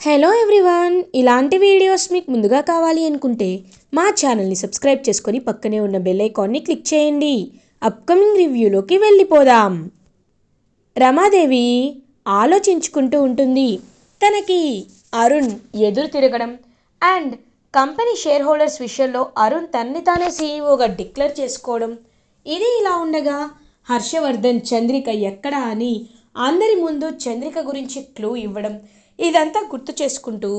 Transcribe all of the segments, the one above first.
Hello everyone ఇలాంటి videos మీకు ముందుగా కావాలి అనుకుంటే మా ఛానల్ని సబ్స్క్రైబ్ చేసుకొని పక్కనే ఉన్న బెల్ ఐకాన్ని క్లిక్ చేయండి. అప్కమింగ్ రివ్యూలోకి వెళ్ళిపోదాం. రమాదేవి ఆలోచించుకుంటూ ఉంటుంది. తనకి అరుణ్ ఎదురు తిరగడం అండ్ కంపెనీ షేర్ హోల్డర్స్ విషయంలో అరుణ్ తన్ని తానే సీఈఓగా డిక్లేర్ చేసుకోవడం. ఇది ఇలా ఉండగా హర్షవర్ధన్ చంద్రిక ఎక్కడా అని అందరి ముందు చంద్రిక గురించి క్లూ ఇవ్వడం. ఇదంతా గుర్తు చేసుకుంటూ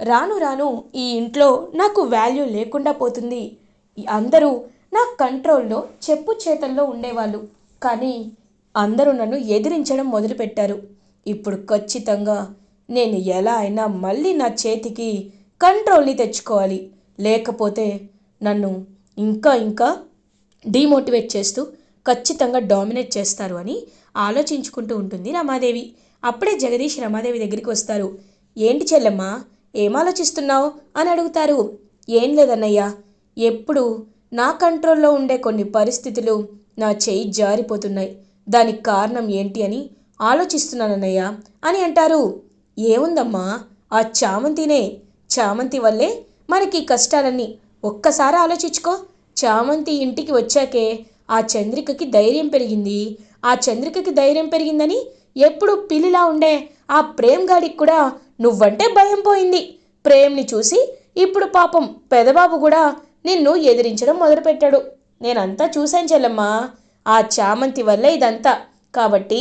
రాను రాను ఈ ఇంట్లో నాకు వాల్యూ లేకుండా పోతుంది. అందరూ నా కంట్రోల్లో చెప్పు చేతల్లో ఉండేవాళ్ళు. కానీ అందరూ నన్ను ఎదిరించడం మొదలుపెట్టారు. ఇప్పుడు ఖచ్చితంగా నేను ఎలా అయినా మళ్ళీ నా చేతికి కంట్రోల్ని తెచ్చుకోవాలి. లేకపోతే నన్ను ఇంకా ఇంకా డీమోటివేట్ చేస్తూ ఖచ్చితంగా డామినేట్ చేస్తారు అని ఆలోచించుకుంటూ ఉంటుంది రమాదేవి. అప్పుడే జగదీష్ రమాదేవి దగ్గరికి వస్తారు. ఏంటి చెల్లెమ్మా ఏం ఆలోచిస్తున్నావు? అని అడుగుతారు. ఏం లేదన్నయ్యా ఎప్పుడు నా కంట్రోల్లో ఉండే కొన్ని పరిస్థితులు నా చేయి జారిపోతున్నాయి. దానికి కారణం ఏంటి అని ఆలోచిస్తున్నానన్నయ్య అని అంటారు. ఏముందమ్మా ఆ చామంతినే. చామంతి వల్లే మనకి కష్టాలన్నీ. ఒక్కసారి ఆలోచించుకో. చామంతి ఇంటికి వచ్చాకే ఆ చంద్రికకి ధైర్యం పెరిగింది. ఆ చంద్రికకి ధైర్యం పెరిగిందని ఎప్పుడు పిల్లిలా ఉండే ఆ ప్రేమ్ గాడికి కూడా నువ్వంటే భయం పోయింది. ప్రేమ్ని చూసి ఇప్పుడు పాపం పెదబాబు కూడా నిన్ను ఎదిరించడం మొదలుపెట్టాడు. నేనంతా చూశాను చెల్లమ్మా. ఆ చామంతి వల్లే ఇదంతా. కాబట్టి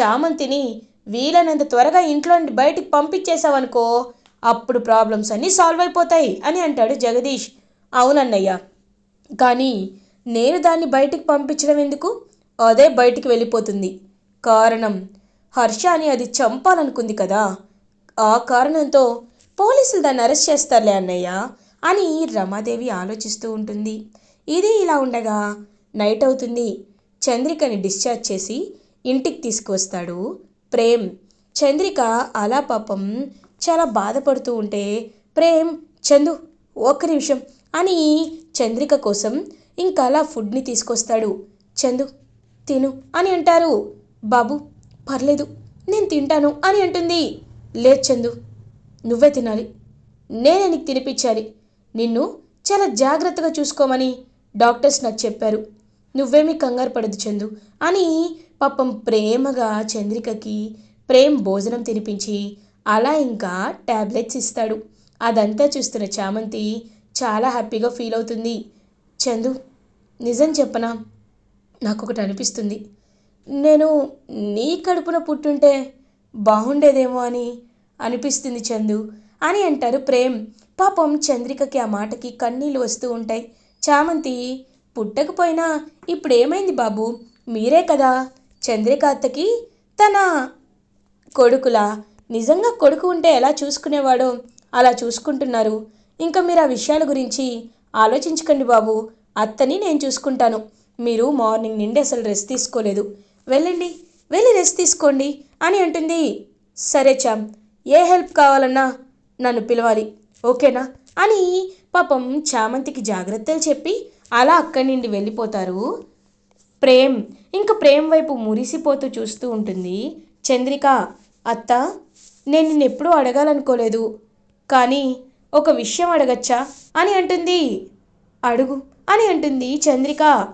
చామంతిని వీలైనంత త్వరగా ఇంట్లో నుండి బయటికి పంపించేశావనుకో అప్పుడు ప్రాబ్లమ్స్ అన్నీ సాల్వ్ అయిపోతాయి అని అంటాడు జగదీష్. అవునన్నయ్య. కానీ నేను దాన్ని బయటికి పంపించడం ఎందుకు? అదే బయటికి వెళ్ళిపోతుంది. కారణం. హర్ష అని అది చంపాలనుకుంది కదా. ఆ కారణంతో పోలీసులు దాన్ని అరెస్ట్ చేస్తారులే అన్నయ్య అని రమాదేవి ఆలోచిస్తూ ఉంటుంది. ఇది ఇలా ఉండగా నైట్ అవుతుంది. చంద్రికని డిశ్చార్జ్ చేసి ఇంటికి తీసుకువస్తాడు ప్రేమ్. చంద్రిక అలా పాపం చాలా బాధపడుతూ ఉంటే ప్రేమ్ చందు ఒక్క నిమిషం అని చంద్రిక కోసం ఇంకా అలా ఫుడ్ని తీసుకొస్తాడు. చందు తిను అని అంటారు. బాబు పర్లేదు నేను తింటాను అని అంటుంది. లేదు చందు నువ్వే తినాలి. నేనే నీకు తినిపించాలి. నిన్ను చాలా జాగ్రత్తగా చూసుకోమని డాక్టర్స్ నాకు చెప్పారు. నువ్వేమీ కంగారు పడదు చందు అని పాపం ప్రేమగా చంద్రికకి ప్రేమ్ భోజనం తినిపించి అలా ఇంకా ట్యాబ్లెట్స్ ఇస్తాడు. అదంతా చూస్తున్న చామంతి చాలా హ్యాపీగా ఫీల్ అవుతుంది. చందు నిజం చెప్పనా? నాకు ఒకటి అనిపిస్తుంది. నేను నీ కడుపున పుట్టుంటే బాగుండేదేమో అని అనిపిస్తుంది చందు. అని అంటారు ప్రేమ్. పాపం చంద్రికకి ఆ మాటకి కన్నీళ్ళు వస్తూ ఉంటాయి. చామంతి పుట్టకపోయినా ఇప్పుడు ఏమైంది బాబు? మీరే కదా చంద్రిక అత్తకి తన కొడుకులా? నిజంగా కొడుకు ఉంటే ఎలా చూసుకునేవాడో అలా చూసుకుంటున్నారు. ఇంకా మీరు ఆ విషయాల గురించి ఆలోచించకండి బాబు. అత్తని నేను చూసుకుంటాను. మీరు మార్నింగ్ నుండి అసలు రెస్ట్ తీసుకోలేదు. వెళ్ళండి వెళ్ళి రెస్ట్ తీసుకోండి అని అంటుంది. సరే చామ్ ఏ హెల్ప్ కావాలన్నా నన్ను పిలవాలి ఓకేనా? అని పాపం చామంతికి జాగ్రత్తలు చెప్పి అలా అక్కడి నుండి వెళ్ళిపోతారు. ప్రేమ్ ఇంకా ప్రేమ్ వైపు మురిసిపోతూ చూస్తూ ఉంటుంది. చంద్రిక అత్త నేను నిన్ను ఎప్పుడూ అడగాలనుకోలేదు కానీ ఒక విషయం అడగచ్చా? అని అంటుంది. అడుగు అని అంటుంది చంద్రిక.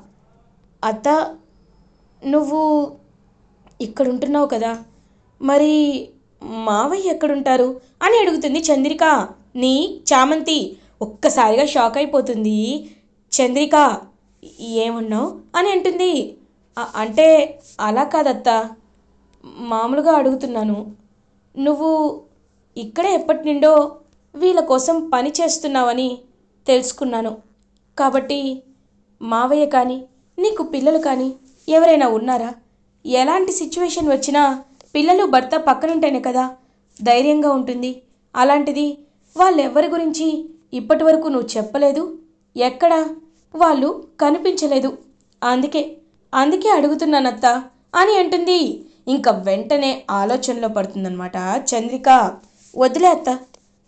అత్త నువ్వు ఇక్కడ ఉంటున్నావు కదా. మరి మావయ్య ఎక్కడుంటారు? అని అడుగుతుంది చంద్రిక. నీ చామంతి ఒక్కసారిగా షాక్ అయిపోతుంది. చంద్రిక ఏమన్నావు? అని అంటుంది. అంటే అలా కాదత్తా. మామూలుగా అడుగుతున్నాను. నువ్వు ఇక్కడే ఎప్పటి నుండో వీళ్ళ కోసం పని చేస్తున్నావని తెలుసుకున్నాను. కాబట్టి మావయ్య కానీ నీకు పిల్లలు కానీ ఎవరైనా ఉన్నారా? ఎలాంటి సిచ్యువేషన్ వచ్చినా పిల్లలు భర్త పక్కనుంటేనే కదా ధైర్యంగా ఉంటుంది. అలాంటిది వాళ్ళెవ్వరి గురించి ఇప్పటి వరకు నువ్వు చెప్పలేదు? ఎక్కడ? వాళ్ళు కనిపించలేదు. అందుకే అందుకే అడుగుతున్నానత్త అని అంటుంది. ఇంకా వెంటనే ఆలోచనలో పడుతుందన్నమాట చంద్రిక. వదిలే అత్త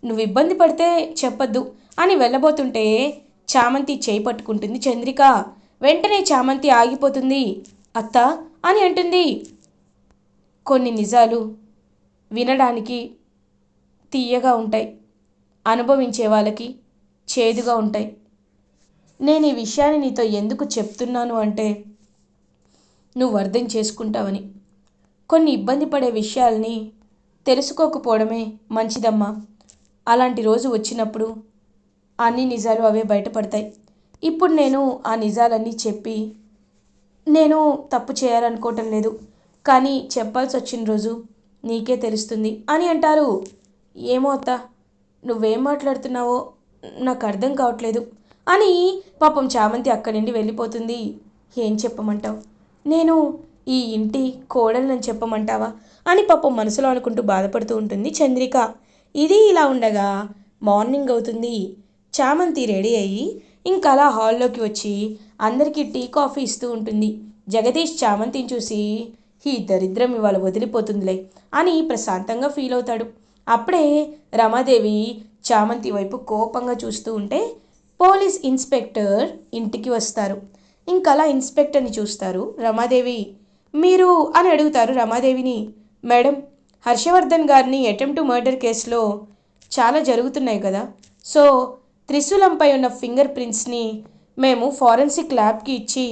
నువ్వు ఇబ్బంది పడితే చెప్పొద్దు అని వెళ్ళబోతుంటే చామంతి చేయి పట్టుకుంటుంది చంద్రిక. వెంటనే చామంతి ఆగిపోతుంది. అత్త అని అంటుంది. కొన్ని నిజాలు వినడానికి తీయగా ఉంటాయి. అనుభవించే వాళ్ళకి చేదుగా ఉంటాయి. నేను ఈ విషయాన్ని నీతో ఎందుకు చెప్తున్నాను అంటే నువ్వు అర్థం చేసుకుంటావని. కొన్ని ఇబ్బంది పడే విషయాల్ని తెలుసుకోకపోవడమే మంచిదమ్మా. అలాంటి రోజు వచ్చినప్పుడు అన్ని నిజాలు అవే బయటపడతాయి. ఇప్పుడు నేను ఆ నిజాలన్నీ చెప్పి నేను తప్పు చేయాలనుకోవటం లేదు. కానీ చెప్పాల్సి వచ్చిన రోజు నీకే తెలుస్తుంది. అని అంటారు. ఏమో అత్త నువ్వేం మాట్లాడుతున్నావో నాకు అర్థం కావట్లేదు. అని పాపం చామంతి అక్కడి నుండి వెళ్ళిపోతుంది. ఏం చెప్పమంటావు? నేను ఈ ఇంటి కోడలని చెప్పమంటావా? అని పాపం మనసులో అనుకుంటూ బాధపడుతూ ఉంటుంది చంద్రిక. ఇది ఇలా ఉండగా మార్నింగ్ అవుతుంది. చామంతి రెడీ అయ్యి ఇంకా అలా హాల్లోకి వచ్చి అందరికీ టీ కాఫీ ఇస్తూ ఉంటుంది. జగదీష్ చామంతిని చూసి ఈ దరిద్రం ఇవాళ వదిలిపోతుందిలే అని ప్రశాంతంగా ఫీల్ అవుతాడు. అప్పుడే రమాదేవి చామంతి వైపు కోపంగా చూస్తూ ఉంటే పోలీస్ ఇన్స్పెక్టర్ ఇంటికి వస్తారు. ఇంకా అలా ఇన్స్పెక్టర్ని చూస్తారు రమాదేవి. మీరు అని అడుగుతారు రమాదేవిని. మేడం హర్షవర్ధన్ గారిని అటెంప్ట్ మర్డర్ కేసులో చాలా జరుగుతున్నాయి కదా. సో త్రిశూలంపై ఉన్న ఫింగర్ ప్రింట్స్ని మేము ఫారెన్సిక్ ల్యాబ్కి ఇచ్చి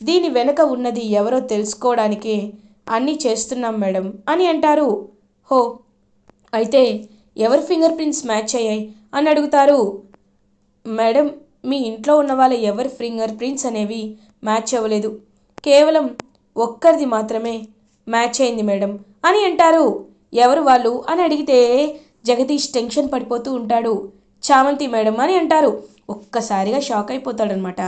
దీని వెనుక ఉన్నది ఎవరో తెలుసుకోవడానికి అన్నీ చేస్తున్నాం మేడం అని అంటారు. హో అయితే ఎవరి ఫింగర్ ప్రింట్స్ మ్యాచ్ అయ్యాయి అని అడుగుతారు. మేడం మీ ఇంట్లో ఉన్న వాళ్ళ ఎవరి ఫింగర్ ప్రింట్స్ అనేవి మ్యాచ్ అవ్వలేదు. కేవలం ఒక్కరిది మాత్రమే మ్యాచ్ అయింది మేడం అని అంటారు. ఎవరు వాళ్ళు అని అడిగితే జగదీష్ టెన్షన్ పడిపోతూ ఉంటాడు. చామంతి మేడం అని అంటారు. ఒక్కసారిగా షాక్ అయిపోతాడనమాట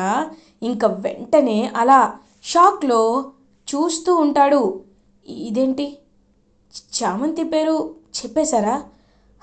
ఇంకా వెంటనే అలా షాక్లో చూస్తూ ఉంటాడు. ఇదేంటి? చామంతి పేరు చెప్పేశారా?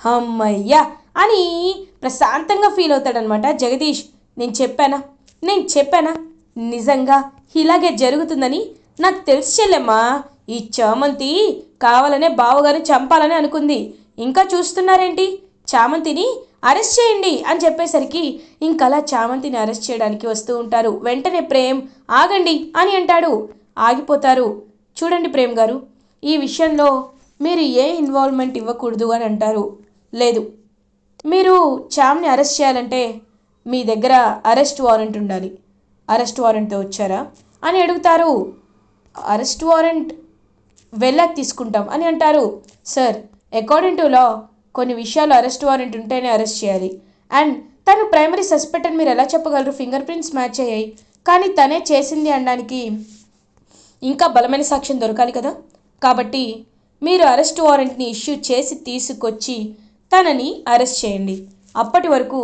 అమ్మయ్యా అని ప్రశాంతంగా ఫీల్ అవుతాడనమాట జగదీష్. నేను చెప్పానా? నేను చెప్పానా? నిజంగా ఇలాగే జరుగుతుందని నాకు తెలిసి చెల్లెమ్మా. ఈ చామంతి కావాలనే బావగారిని చంపాలని అనుకుంది. ఇంకా చూస్తున్నారేంటి? చామంతిని అరెస్ట్ చేయండి అని చెప్పేసరికి ఇంకలా చామంతిని అరెస్ట్ చేయడానికి వస్తూ ఉంటారు. వెంటనే ప్రేమ్ ఆగండి అని అంటాడు. ఆగిపోతారు. చూడండి ప్రేమ్ గారు ఈ విషయంలో మీరు ఏ ఇన్వాల్వ్మెంట్ ఇవ్వకూడదు అని అంటారు. లేదు. మీరు చామ్ని అరెస్ట్ చేయాలంటే మీ దగ్గర అరెస్ట్ వారెంట్ ఉండాలి. అరెస్ట్ వారెంట్తో వచ్చారా? అని అడుగుతారు. అరెస్ట్ వారెంట్ వెళ్ళాక తీసుకుంటాం అని అంటారు. సార్ అకార్డింగ్ టు లా కొన్ని విషయాలు అరెస్ట్ వారెంట్ ఉంటేనే అరెస్ట్ చేయాలి. అండ్ తను ప్రైమరీ సస్పెక్ట్ అని మీరు ఎలా చెప్పగలరు? ఫింగర్ ప్రింట్స్ మ్యాచ్ అయ్యాయి. కానీ తనే చేసింది అనడానికి ఇంకా బలమైన సాక్ష్యం దొరకాలి కదా? కాబట్టి మీరు అరెస్ట్ వారెంట్ని ఇష్యూ చేసి తీసుకొచ్చి తనని అరెస్ట్ చేయండి. అప్పటి వరకు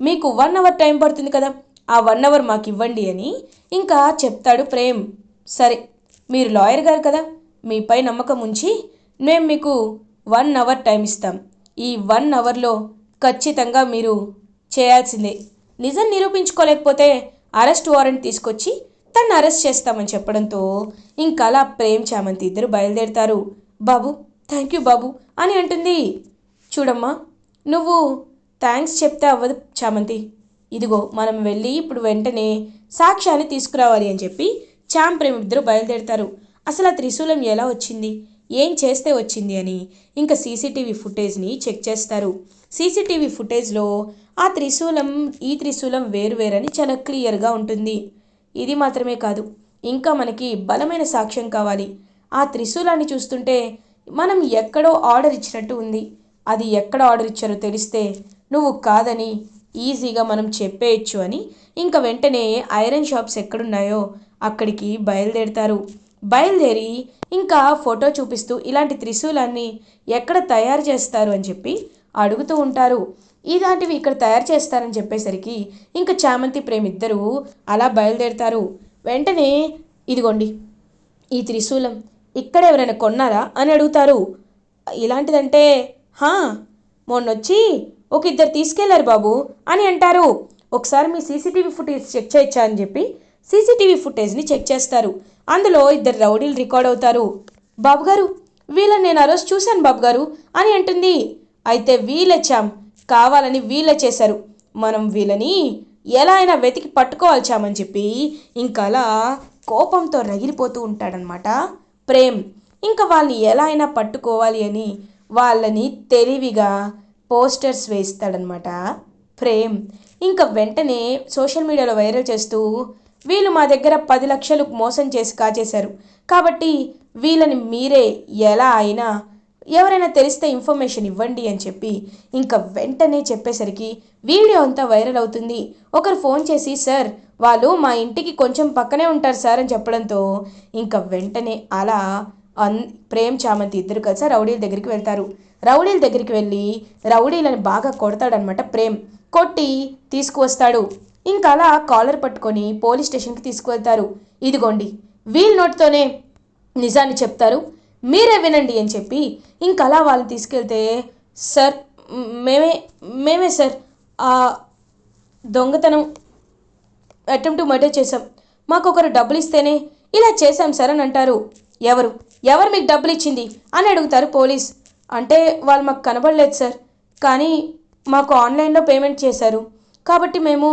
మీకు వన్ అవర్ టైం పడుతుంది కదా? ఆ వన్ అవర్ మాకు ఇవ్వండి అని ఇంకా చెప్తాడు ప్రేమ్. సరే మీరు లాయర్ గారు కదా? మీపై నమ్మకం ఉంచి మేము మీకు వన్ అవర్ టైం ఇస్తాం. ఈ వన్ అవర్లో ఖచ్చితంగా మీరు చేయాల్సిందే. నిజం నిరూపించుకోలేకపోతే అరెస్ట్ వారెంట్ తీసుకొచ్చి తను అరెస్ట్ చేస్తామని చెప్పడంతో ఇంకలా అలా ప్రేమ్ చామంతి ఇద్దరు బయలుదేరుతారు. బాబు థ్యాంక్ యూ బాబు అని అంటుంది. చూడమ్మా నువ్వు థ్యాంక్స్ చెప్తే అవ్వదు చామంతి. ఇదిగో మనం వెళ్ళి ఇప్పుడు వెంటనే సాక్ష్యాన్ని తీసుకురావాలి అని చెప్పి చాం ప్రేమ్ ఇద్దరు బయలుదేరుతారు. అసలు ఆ త్రిశూలం ఎలా వచ్చింది? ఏం చేస్తే వచ్చింది అని ఇంకా సీసీటీవీ ఫుటేజ్ని చెక్ చేస్తారు. సీసీటీవీ ఫుటేజ్లో ఆ త్రిశూలం ఈ త్రిశూలం వేరువేరని చాలా క్లియర్గా ఉంటుంది. ఇది మాత్రమే కాదు ఇంకా మనకి బలమైన సాక్ష్యం కావాలి. ఆ త్రిశూలాన్ని చూస్తుంటే మనం ఎక్కడో ఆర్డర్ ఇచ్చినట్టు ఉంది. అది ఎక్కడ ఆర్డర్ ఇచ్చారో తెలిస్తే నువ్వు కాదని ఈజీగా మనం చెప్పేయచ్చు అని ఇంకా వెంటనే ఐరన్ షాప్స్ ఎక్కడున్నాయో అక్కడికి బయలుదేరుతారు. బయలుదేరి ఇంకా ఫోటో చూపిస్తూ ఇలాంటి త్రిశూలాన్ని ఎక్కడ తయారు చేస్తారు అని చెప్పి అడుగుతూ ఉంటారు. ఇలాంటివి ఇక్కడ తయారు చేస్తారని చెప్పేసరికి ఇంకా చామంతి ప్రేమిద్దరూ అలా బయలుదేరుతారు. వెంటనే ఇదిగోండి ఈ త్రిశూలం ఇక్కడ ఎవరైనా కొన్నారా అని అడుగుతారు. ఇలాంటిదంటే హా మొన్నొచ్చి ఒక ఇద్దరు తీసుకెళ్ళారు బాబు అని అంటారు. ఒకసారి మీ సీసీటీవీ ఫుటేజ్ చెక్ చేయొచ్చా అని చెప్పి సీసీటీవీ ఫుటేజ్ని చెక్ చేస్తారు. అందులో ఇద్దరు రౌడీలు రికార్డ్ అవుతారు. బాబు గారు వీళ్ళని నేను ఆ రోజు చూశాను బాబుగారు అని అంటుంది. అయితే వీళ్ళొచ్చాం కావాలని వీళ్ళే చేశారు. మనం వీళ్ళని ఎలా అయినా వెతికి పట్టుకోవాల్చామని చెప్పి ఇంకలా కోపంతో రగిలిపోతూ ఉంటాడనమాట ప్రేమ్ ఇంకా వాళ్ళని ఎలా అయినా పట్టుకోవాలి అని వాళ్ళని తెలివిగా పోస్టర్స్ వేస్తాడనమాట ప్రేమ్. ఇంకా వెంటనే సోషల్ మీడియాలో వైరల్ చేస్తూ వీళ్ళు మా దగ్గర పది లక్షలు మోసం చేసి కాజేశారు. కాబట్టి వీళ్ళని మీరే ఎలా అయినా ఎవరైనా తెలిస్తే ఇన్ఫర్మేషన్ ఇవ్వండి అని చెప్పి ఇంకా వెంటనే చెప్పేసరికి వీడియో అంతా వైరల్ అవుతుంది. ఒకరు ఫోన్ చేసి సార్ వాళ్ళు మా ఇంటికి కొంచెం పక్కనే ఉంటారు సార్ అని చెప్పడంతో ఇంకా వెంటనే అలా అన్ ప్రేమ్ చామంతి ఇద్దరు కలిసి రౌడీల దగ్గరికి వెళ్తారు. రౌడీల దగ్గరికి వెళ్ళి రౌడీలను బాగా కొడతాడనమాట ప్రేమ్. కొట్టి తీసుకువస్తాడు. ఇంకా అలా కాలర్ పట్టుకొని పోలీస్ స్టేషన్కి తీసుకువెళ్తారు. ఇదిగోండి వీల్ నోటితోనే నిజాన్ని చెప్తారు. మీరే వినండి అని చెప్పి ఇంకా అలా వాళ్ళని తీసుకెళ్తే సార్ మేమే మేమే సార్ ఆ దొంగతనం అటెంప్ట్ మర్డర్ చేశాం. మాకు ఒకరు డబ్బులు ఇస్తేనే ఇలా చేశాం సార్ అని అంటారు. ఎవరు? ఎవరు మీకు డబ్బులు ఇచ్చింది? అని అడుగుతారు పోలీస్. అంటే వాళ్ళు మాకు కనబడలేదు సార్ కానీ మాకు ఆన్లైన్లో పేమెంట్ చేశారు. కాబట్టి మేము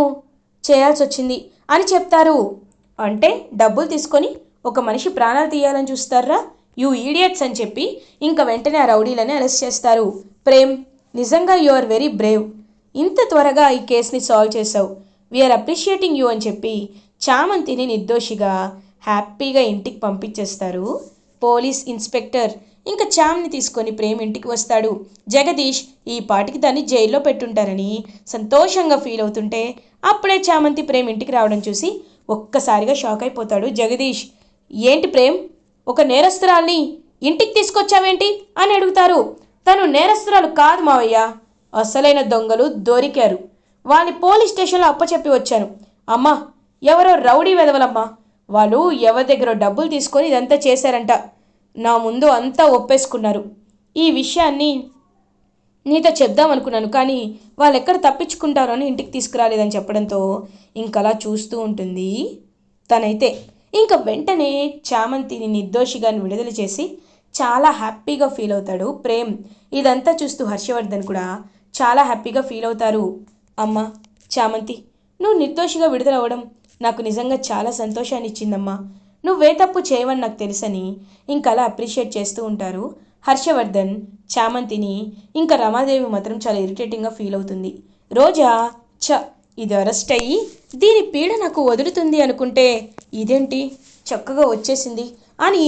చేయాల్సి వచ్చింది అని చెప్తారు. అంటే డబ్బులు తీసుకొని ఒక మనిషి ప్రాణాలు తీయాలని చూస్తారా? యూ ఈడియట్స్ అని చెప్పి ఇంకా వెంటనే ఆ రౌడీలని అరెస్ట్ చేస్తారు. ప్రేమ్ నిజంగా యు ఆర్ వెరీ బ్రేవ్. ఇంత త్వరగా ఈ కేసుని సాల్వ్ చేసావు వీఆర్ అప్రిషియేటింగ్ యూ అని చెప్పి చామంతిని నిర్దోషిగా హ్యాపీగా ఇంటికి పంపించేస్తారు. పోలీస్ ఇన్స్పెక్టర్ ఇంకా చామ్ని తీసుకొని ప్రేమ్ ఇంటికి వస్తాడు. జగదీష్ ఈ పాటికి దాన్ని జైల్లో పెట్టుంటారని సంతోషంగా ఫీల్ అవుతుంటే అప్పుడే చామంతి ప్రేమ్ ఇంటికి రావడం చూసి ఒక్కసారిగా షాక్ అయిపోతాడు జగదీష్. ఏంటి ప్రేమ్? ఒక నేరస్తురాల్ని ఇంటికి తీసుకొచ్చావేంటి అని అడుగుతారు. తను నేరస్తురాలు కాదు మావయ్య. అసలైన దొంగలు దొరికారు. వాళ్ళని పోలీస్ స్టేషన్లో అప్పచెప్పి వచ్చాను. అమ్మా ఎవరో రౌడీ వెదవలమ్మా. వాళ్ళు ఎవరి దగ్గర డబ్బులు తీసుకొని ఇదంతా చేశారంట. నా ముందు అంతా ఒప్పేసుకున్నారు. ఈ విషయాన్ని నీతో చెప్దాం అనుకున్నాను కానీ వాళ్ళు ఎక్కడ తప్పించుకుంటారో అని ఇంటికి తీసుకురాలేదని చెప్పడంతో ఇంకలా చూస్తూ ఉంటుంది తనైతే. ఇంకా వెంటనే చామంతిని నిర్దోషిగా విడుదల చేసి చాలా హ్యాపీగా ఫీల్ అవుతాడు ప్రేమ్. ఇదంతా చూస్తూ హర్షవర్ధన్ కూడా చాలా హ్యాపీగా ఫీల్ అవుతారు. అమ్మ చామంతి నువ్వు నిర్దోషిగా విడుదలవ్వడం నాకు నిజంగా చాలా సంతోషాన్ని ఇచ్చిందమ్మా నువ్వే తప్పు చేయవని నాకు తెలుసని ఇంకలా అప్రిషియేట్ చేస్తూ ఉంటారు. హర్షవర్ధన్ చామంతిని ఇంకా రమాదేవి మాత్రం చాలా ఇరిటేటింగ్గా ఫీల్ అవుతుంది. రోజా చ ఇది అరెస్ట్ అయ్యి దీని పీడ నాకు వదులుతుంది అనుకుంటే ఇదేంటి? చక్కగా వచ్చేసింది అని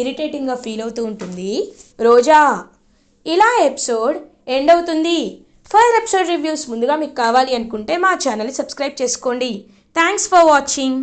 ఇరిటేటింగ్గా ఫీల్ అవుతూ ఉంటుంది. రోజా ఇలా ఎపిసోడ్ ఎండ్ అవుతుంది. ఫర్దర్ ఎపిసోడ్ రివ్యూస్ ముందుగా మీకు కావాలి అనుకుంటే మా ఛానల్ని సబ్స్క్రైబ్ చేసుకోండి. Thanks for watching